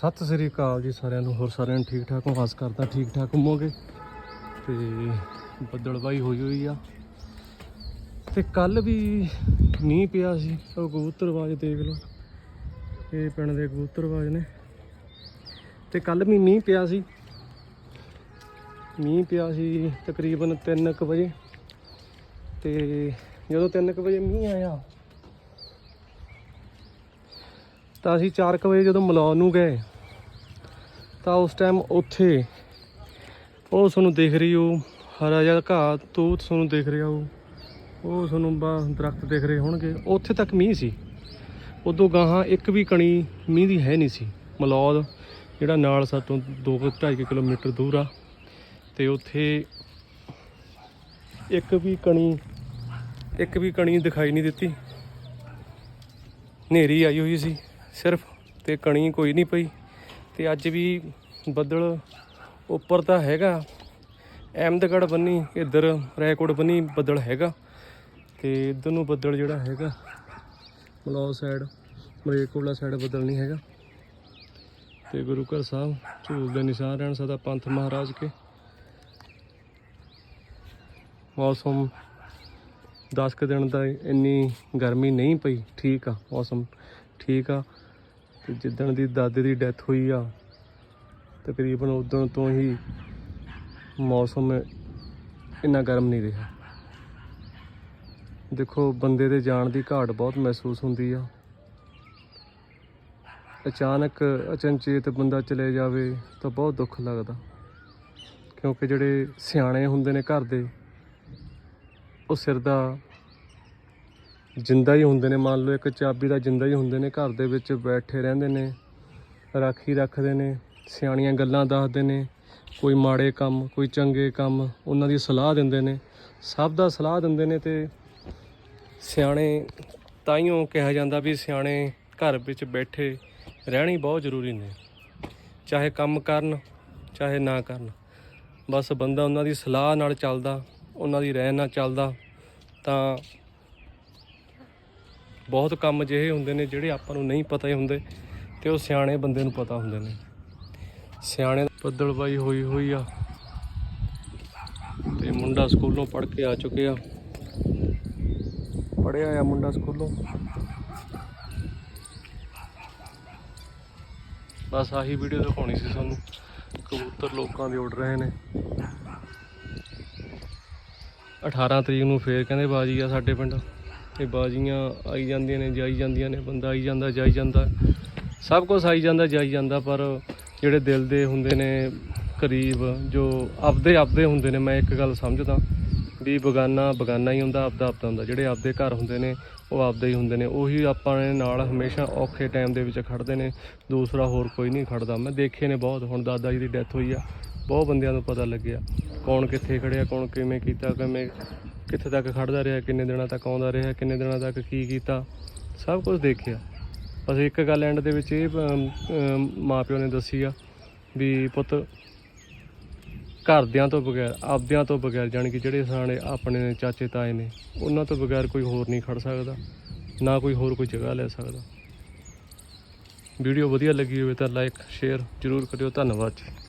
ਸਤਿ ਸ੍ਰੀ ਅਕਾਲ ਜੀ ਸਾਰਿਆਂ ਨੂੰ, ਹੋਰ ਸਾਰਿਆਂ ਨੂੰ ਠੀਕ ਠਾਕ ਹੋ? ਆਸ ਕਰਦਾ ਠੀਕ ਠਾਕ ਹੋਵੋਗੇ ਤੇ ਬੱਦਲਬਾਈ ਹੋਈ ਹੋਈ ਆ। ਤੇ ਕੱਲ ਵੀ ਮੀਂਹ ਪਿਆ ਸੀ, ਉਹ ਕਬੂਤਰਵਾਜ਼ ਦੇਖ ਲਓ। ਇਹ ਪਿੰਡ ਦੇ ਕਬੂਤਰਵਾਜ਼ ਨੇ। ਤੇ ਕੱਲ ਵੀ ਮੀਂਹ ਪਿਆ ਸੀ। ਮੀਂਹ ਪਿਆ ਸੀ ਤਕਰੀਬਨ 3:00 ਵਜੇ। ਤੇ ਜਦੋਂ 3:00 ਵਜੇ ਮੀਂਹ ਆਇਆ ਤਾਂ ਅਸੀਂ 4:00 ਵਜੇ ਜਦੋਂ ਮਲੌਦ ਨੂੰ ਗਏ, ਤਾਂ ਉਸ ਟਾਈਮ ਉੱਥੇ ਉਹ ਤੁਹਾਨੂੰ ਦਿਖ ਰਹੀ ਉਹ ਹਰਾ ਜਿਹਾ ਘਾਹ, ਤੂਤ ਤੁਹਾਨੂੰ ਦਿਖ ਰਿਹਾ ਉਹ। ਉਹ ਤੁਹਾਨੂੰ ਬਾ ਦਰਖਤ ਦਿਖ ਰਹੇ ਹੋਣਗੇ। ਉੱਥੇ ਤੱਕ ਮੀਂਹ ਸੀ। ਉਦੋਂ ਗਾਹਾਂ ਇੱਕ ਵੀ ਕਣੀ ਮੀਂਹ ਦੀ ਹੈ ਨਹੀਂ ਸੀ। ਮਲੌਦ, ਜਿਹੜਾ ਨਾਲ ਸਾਤੋਂ 2.5 ਕਿਲੋਮੀਟਰ ਦੂਰ ਆ। ਤੇ ਉੱਥੇ ਇੱਕ ਵੀ ਕਣੀ, ਇੱਕ ਵੀ ਕਣੀ ਦਿਖਾਈ ਨਹੀਂ ਦਿੱਤੀ। ਹਨੇਰੀ ਆਈ ਹੋਈ ਸੀ। ਸਿਰਫ ਤੇ ਕਣੀ ਕੋਈ ਨਹੀਂ ਪਈ। ਤੇ ਅੱਜ ਵੀ ਬੱਦਲ ਉੱਪਰ ਤਾਂ ਹੈਗਾ। ਅਹਿਮਦਗੜ੍ਹ ਬੰਨੀ, ਇੱਧਰ ਰੈਕੋਟ ਬੰਨੀ ਬੱਦਲ ਹੈਗਾ। ਤੇ ਇੱਧਰ ਨੂੰ ਬੱਦਲ ਜਿਹੜਾ ਹੈਗਾ ਮਲੌਦ ਸਾਈਡ ਮਰੇਕੋਲਾ ਸਾਈਡ ਬੱਦਲ ਨਹੀਂ ਹੈਗਾ। ਤੇ ਗੁਰੂ ਘਰ ਸਾਹਿਬ, ਝੂਲ ਦੇ ਨਿਸ਼ਾਨ ਰਹਿਣ ਸਦਾ ਪੰਥ ਮਹਾਰਾਜ ਕੇ। ਮੌਸਮ 10 ਕੁ ਦਿਨ ਦਾ ਇੰਨੀ ਗਰਮੀ ਨਹੀਂ ਪਈ, ਠੀਕ ਆ ਮੌਸਮ, ਠੀਕ ਆ। ਤੇ ਜਿੱਦਣ ਦੀ ਦਾਦੇ ਦੀ ਡੈਥ ਹੋਈ ਆ, ਤਕਰੀਬਨ ਉਦੋਂ ਤੋਂ ਹੀ ਮੌਸਮ ਇੰਨਾ ਗਰਮ ਨਹੀਂ ਰਿਹਾ। ਦੇਖੋ, ਬੰਦੇ ਦੇ ਜਾਣ ਦੀ ਘਾਟ ਬਹੁਤ ਮਹਿਸੂਸ ਹੁੰਦੀ ਆ। ਅਚਾਨਕ ਅਚਨਚੇਤ ਬੰਦਾ ਚਲੇ ਜਾਵੇ ਤਾਂ ਬਹੁਤ ਦੁੱਖ ਲੱਗਦਾ, ਕਿਉਂਕਿ ਜਿਹੜੇ ਸਿਆਣੇ ਹੁੰਦੇ ਨੇ ਘਰ ਦੇ, ਉਹ ਸਿਰ ਦਾ ਜਿੰਦਾ ਹੀ ਹੁੰਦੇ ਨੇ। ਮੰਨ ਲਓ ਇੱਕ ਚਾਬੀ ਦਾ ਜਿੰਦਾ ਹੀ ਹੁੰਦੇ ਨੇ। ਘਰ ਦੇ ਵਿੱਚ ਬੈਠੇ ਰਹਿੰਦੇ ਨੇ, ਰਾਖੀ ਰੱਖਦੇ ਨੇ, ਸਿਆਣੀਆਂ ਗੱਲਾਂ ਦੱਸਦੇ ਨੇ, ਕੋਈ ਮਾੜੇ ਕੰਮ, ਕੋਈ ਚੰਗੇ ਕੰਮ, ਉਹਨਾਂ ਦੀ ਸਲਾਹ ਦਿੰਦੇ ਨੇ। ਸਭ ਦਾ ਸਲਾਹ ਦਿੰਦੇ ਨੇ ਤੇ ਸਿਆਣੇ ਤਾਈਓ ਕਿਹਾ ਜਾਂਦਾ ਵੀ ਸਿਆਣੇ ਘਰ ਵਿੱਚ ਬੈਠੇ ਰਹਿਣੀ ਬਹੁਤ ਜ਼ਰੂਰੀ ਨੇ। ਚਾਹੇ ਕੰਮ ਕਰਨ, ਚਾਹੇ ਨਾ ਕਰਨ, ਬਸ ਬੰਦਾ ਉਹਨਾਂ ਦੀ ਸਲਾਹ ਨਾਲ ਚੱਲਦਾ, ਉਹਨਾਂ ਦੀ ਰਹਿਣ ਨਾਲ ਚੱਲਦਾ ਤਾਂ ਬਹੁਤ ਕੰਮ ਜਿਹੇ ਹੁੰਦੇ ਨੇ ਜਿਹੜੇ ਆਪਾਂ ਨੂੰ ਨਹੀਂ ਪਤਾ ਹੀ ਹੁੰਦੇ ਤੇ ਉਹ ਸਿਆਣੇ ਬੰਦੇ ਨੂੰ ਪਤਾ ਹੁੰਦੇ ਨੇ। ਸਿਆਣੇ ਬੱਦਲਬਾਈ ਹੋਈ ਹੋਈ ਆ। ਤੇ ਮੁੰਡਾ ਸਕੂਲੋਂ ਪੜ੍ਹ ਕੇ ਆ ਚੁੱਕਿਆ ਪੜਿਆ ਆ ਮੁੰਡਾ ਸਕੂਲੋਂ। ਬਸ ਆਹੀ ਵੀਡੀਓ ਦਿਖਾਉਣੀ ਸੀ ਤੁਹਾਨੂੰ ਕਬੂਤਰ ਲੋਕਾਂ ਦੇ ਉੱਡ ਰਹੇ ਨੇ। 18 ਤਰੀਕ ਨੂੰ ਫੇਰ ਕਹਿੰਦੇ ਬਾਜੀ ਆ ਸਾਡੇ ਪਿੰਡ। ਤੇ ਬਾਜੀਆਂ ਆਈ ਜਾਂਦੀਆਂ ਨੇ, ਜਾਈ ਜਾਂਦੀਆਂ ਨੇ, ਬੰਦਾ ਆਈ ਜਾਂਦਾ, ਜਾਈ ਜਾਂਦਾ। ਸਭ ਕੁਝ ਆਈ ਜਾਂਦਾ, ਜਾਈ ਜਾਂਦਾ, ਪਰ ਜਿਹੜੇ ਦਿਲ ਦੇ ਹੁੰਦੇ ਨੇ ਕਰੀਬ, ਜੋ ਆਪਦੇ ਆਪਦੇ ਹੁੰਦੇ ਨੇ, ਮੈਂ ਇੱਕ ਗੱਲ ਸਮਝਦਾ, ਵੀ ਬਗਾਨਾ ਬਗਾਨਾ ਹੀ ਹੁੰਦਾ, ਆਪਦਾ ਆਪਦਾ ਹੁੰਦਾ। ਜਿਹੜੇ ਆਪਦੇ ਘਰ ਹੁੰਦੇ ਨੇ, ਉਹ ਆਪਦੇ ਹੀ ਹੁੰਦੇ ਨੇ। ਉਹੀ ਆਪਾਂ ਨੇ ਨਾਲ ਹਮੇਸ਼ਾ ਔਖੇ ਟਾਈਮ ਦੇ ਵਿੱਚ ਖੜਦੇ ਨੇ। ਦੂਸਰਾ ਹੋਰ ਕੋਈ ਨਹੀਂ ਖੜਦਾ ਮੈਂ ਦੇਖੇ ਨੇ ਬਹੁਤ। ਹੁਣ ਦਾਦਾ ਜੀ ਦੀ ਡੈਥ ਹੋਈ ਆ। ਬਹੁਤ ਬੰਦਿਆਂ ਨੂੰ ਪਤਾ ਲੱਗਿਆ। ਕੌਣ ਕਿੱਥੇ ਖੜਿਆ ਕੌਣ ਕਿਵੇਂ ਕੀਤਾ, ਕਿਵੇਂ ਕਿੱਥੇ ਤੱਕ ਖੜਦਾ ਰਿਹਾ ਕਿੰਨੇ ਦਿਨਾਂ ਤੱਕ ਆਉਂਦਾ ਰਿਹਾ ਕਿੰਨੇ ਦਿਨਾਂ ਤੱਕ ਕੀ ਕੀਤਾ ਸਭ ਕੁਝ ਦੇਖਿਆ। ਬਸ ਇੱਕ ਗੱਲ ਐਂਡ ਦੇ ਵਿੱਚ ਇਹ ਅਮ, ਅਮ, ਮਾਪਿਓ ਨੇ ਦੱਸੀ ਆ ਵੀ ਪੁੱਤ ਘਰਦਿਆਂ ਤੋਂ ਬਗੈਰ ਆਪਦਿਆਂ ਤੋਂ ਬਗੈਰ ਜਾਣੀ ਕਿ ਜਿਹੜੇ ਸਾਡੇ ਆਪਣੇ ਨੇ ਚਾਚੇ ਤਾਏ ਨੇ ਉਹਨਾਂ ਤੋਂ ਬਗੈਰ ਕੋਈ ਹੋਰ ਨਹੀਂ ਖੜ ਸਕਦਾ ਨਾ ਕੋਈ ਹੋਰ ਕੋਈ ਜਗ੍ਹਾ ਲੈ ਸਕਦਾ। ਵੀਡੀਓ ਵਧੀਆ ਲੱਗੀ ਹੋਵੇ ਤਾਂ ਲਾਈਕ ਸ਼ੇਅਰ ਜ਼ਰੂਰ ਕਰਿਓ। ਧੰਨਵਾਦ ਜੀ।